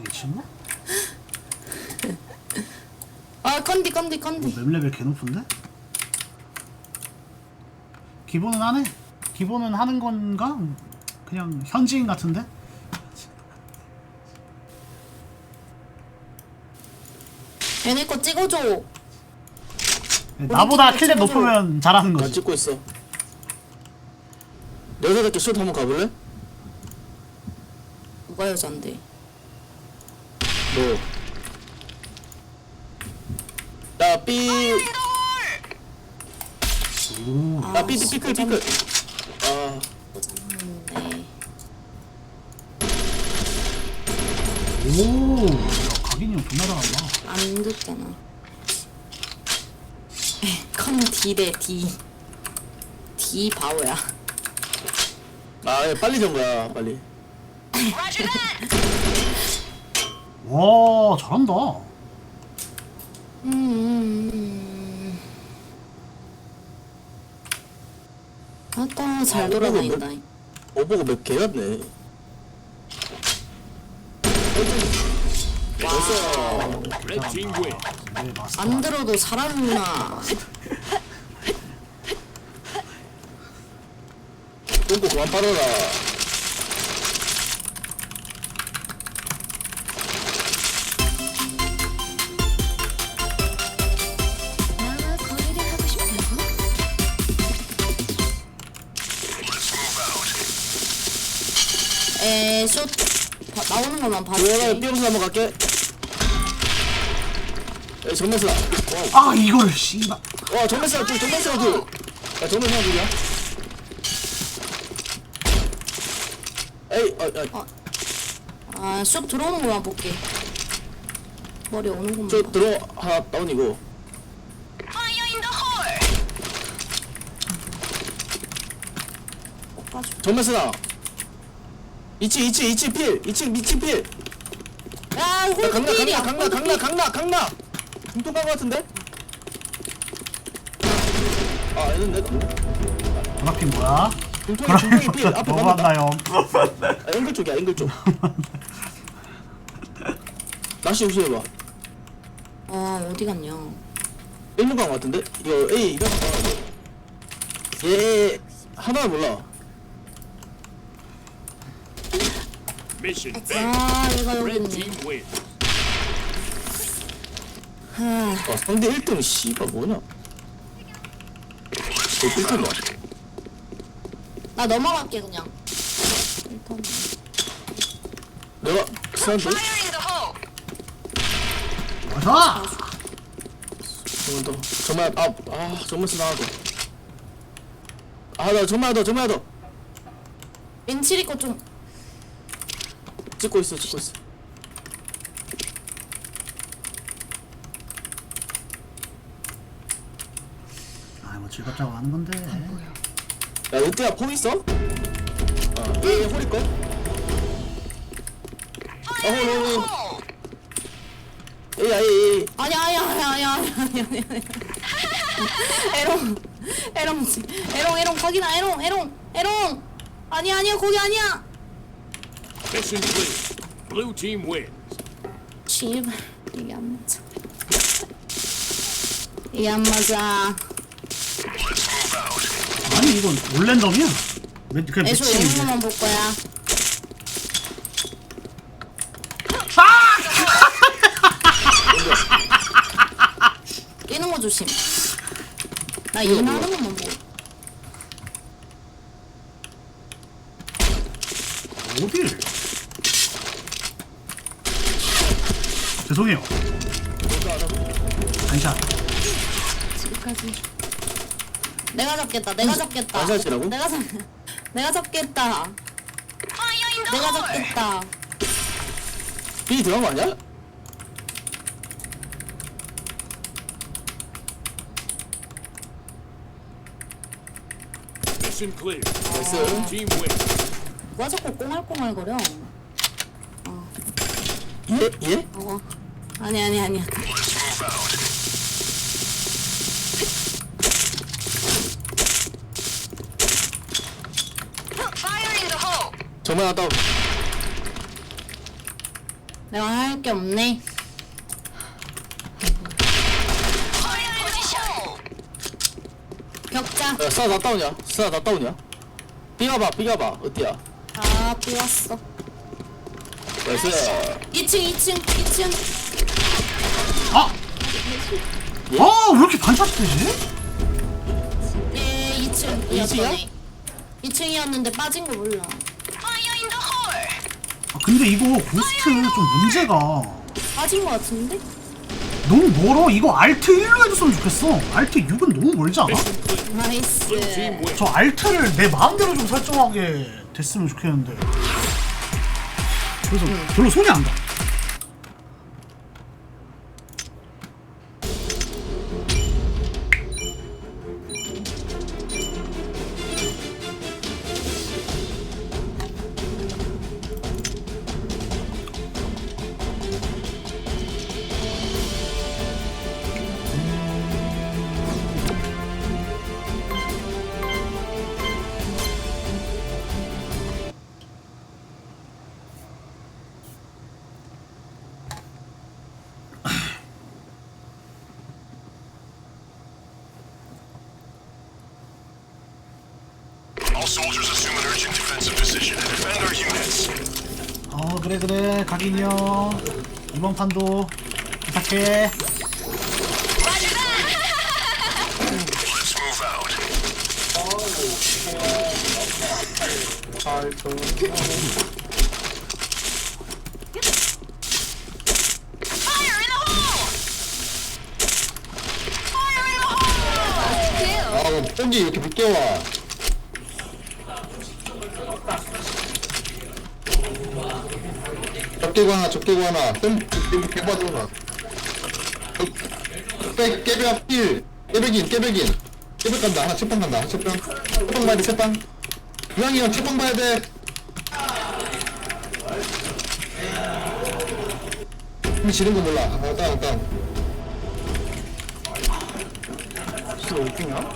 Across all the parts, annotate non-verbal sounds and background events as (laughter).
이 친구? (gasps) 아 컨디 컨디 컨디 맵 레벨 개 높은데? 기본은 하네? 기본은 하는 건가? 그냥 현지인 같은데? 얘네 거 찍어줘 나보다 팀 킬렙. 높으면 잘하는 나 거지 찍고 있어. 여자답게 슛 한번 가볼래? 누가 여잔데 너. 야, 삐. 오, 야, 삐, 삐, 삐클, 삐클. 아, 네. 오, 야, 각인이 형 존나 잘한다. 안 듣잖아 컨디래 D D 바오야 아, 야, 빨리 전 거야, 빨리. (laughs) 와, 잘한다. 음 아따 잘 아, 돌아다닌다 오버가 몇 개였네. 네, 마스터. 안 들어도 잘하는구나 똥꼬 그만 빨아라. 에, 숏 바- 나오는 것만 봐줄게. 삐용수 한번 갈게. 야, 정면서. 와, 아, 이걸, 씨발. 와, 정면서, 둘, 정면서, 둘. 야, 정면서 둘이야. 에이, 아, 아, 아, 숏 들어오는 것만 볼게. 머리 오는 것만 저 봐. 들어, 하나 다운이고. 빠져. 정면서나. 2층, 2층, 2층 필. 2층, 2층 필. 야, 야, 강나, 홀필이야. 강나, 강나, 강나, 강나, 강나. 중통 간거 같은데? 아, 아닌데? 전화핀 뭐야? 중통이, 중통이 필. 앞에 뭐 간다. 만나요? 아, 앵글 쪽이야, 앵글 쪽. 나시 혹시 해봐. 아, 어디 갔냐. 1문 간거 같은데? 이거 A, 이거 얘 하나 몰라. Mission failed. 아, 얘가 여기 Red 있네. team. 아, 아, 상대 1등 씨발 뭐냐? 저 1등이야. 나 넘어갈게, 그냥. 일단. 내가 비싼데? 와서! 정말 더. 정말 아, 아, 정말 쓰 나와도. 아, 나 정말 더, 정말 더. 벤치리 거 좀. 찍고 있어, 찍고 있어. 아, 뭐 즐겁자고 하는 건데. 야, 이때야 폼 있어? 아, 얘 홀일 걸? 아, 홀, 홀, 홀. 에이, 아니야, 아니야, 아니야, 아니야, 아니야, 아니야. 에롱, 에롱, 에롱, 에롱, 거기나, 에롱, 에롱, 에롱. 아니야, 아니야, 거기 아니야. Mission clear. Blue team wins. 씨발, 이게 안 맞아. 이게 안 맞아. 아니, 이건 올랜덤이야. 매- 그냥 애쇼 매칭인데. 영상만 볼 거야. (laughs) 뛰는 거 조심. 나 이거 뭐야? 것만 보고. 어딜? 죄송해요. 반샷. 지금까지. 내가 잡겠다. 내가 잡겠다. 반샷이라고? 내가 잡. (laughs) 내가 잡겠다. 내가 잡겠다. B 들어간 거 아니야? Mission clear. 나이스. Team. 누가 자꾸 꽁알꽁알거려? 얘? 얘? 어. 아니 아니 아니야. 정말 하다 내가 할 게 없네. 격자. 야 스나 다 다운이야 스나 다 다운이야 삐가봐 삐가봐 어디야 아, 삐왔어. 나이스 2층, 2층, 2층. 아! 아, 왜 이렇게 반샷 되지? 예, 2층. 이층이야? 2층이었는데 빠진 거 몰라. 아, 근데 이거 고스트 좀 문제가 빠진 거 같은데? 너무 멀어. 이거 알트 1로 해줬으면 좋겠어. 알트 6은 너무 멀지 않아? 나이스. 저 알트를 내 마음대로 좀 설정하게 됐으면 좋겠는데. 그래서 별로 손이 안 가. 어 그래 그래 각인이요. 이번 판도 부탁해. Let's move out. 아 뽕기 이렇게 늦게 와 적게고 하나 적게고 하나. 좀 이렇게 받으나. 깨 깨벽 1 깨백인 깨백인. 깨백 간다. 하나 채빵 간다. 채빵. 채빵 봐야 돼 채빵. 유한이 형 채빵 봐야 돼. 힘이 지른 거 몰라. 아, 일단 일단. 진짜 어디냐?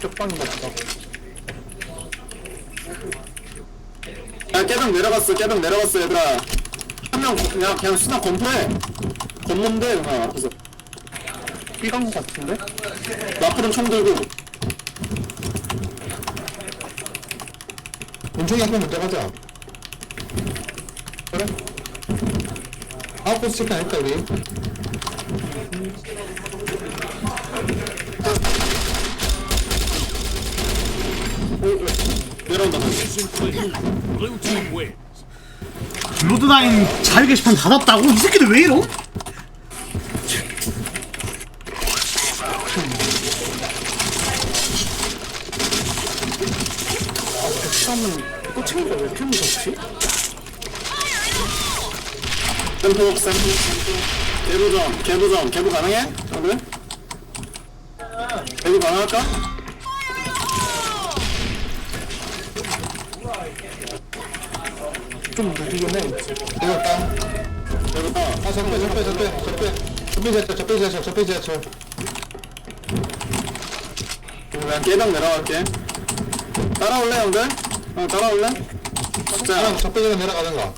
쪽방인 것 같다 야 깨병 내려갔어 깨병 내려갔어 얘들아. 한 명 그냥 그냥 수나 검토해. 검문데 그냥 앞에서. 삐간 것 같은데? 나프는 총 들고. 은총이 한번 먼저 가자. 그래? 아웃포스 체크 안 했다 우리 로드나인 자유 게시판 닫았다고? 이 새끼들 왜 이러? 샘프 샘프 개부점 개부점 개부 가능해? 형들? 개부 가능할까? 이거 땅 개부 땅 아, 적배, 적배, 적배, 적배. 적배 지하철, 적배 지하철, 적배 지하철. 그냥 깨병 내려갈게 따라올래 형들? 어 따라올래? 그냥 자 적배 지하철 내려가든가.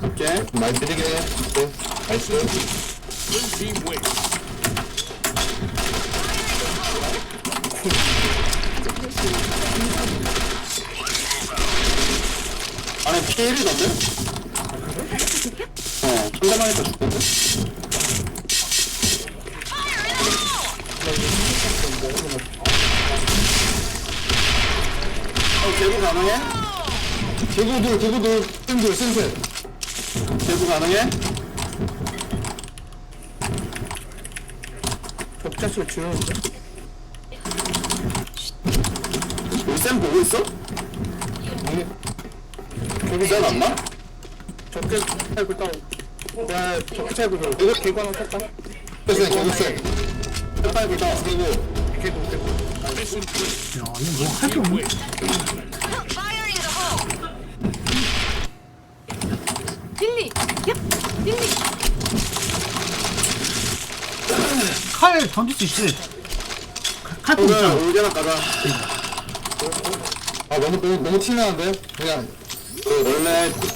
갈게 많이 해. 네, 나이스. 안에 P1이던데? 어, 한 대만 했다 죽던데? 어, 개부 가능해? 개구들, 개구들, 쌤들, 쌤들. 개부 가능해? 격자수 줄여놓는데? 우리 쌤 보고 있어? 여기 쌤안 봐? 적게 살고 있다. 야, 적게 살고 있다. 이거 하나 샀다. 개구, 개구, 쌤. 빨리 보자 개구. 개구. 야 이거 뭐할게 없네. 딜리! 야! 딜리! 칼 던질 수 있지. 칼- 칼 오늘 있잖아. 올게나 가자 아, 너무, 너무, 너무 티나는데? 그냥, 원래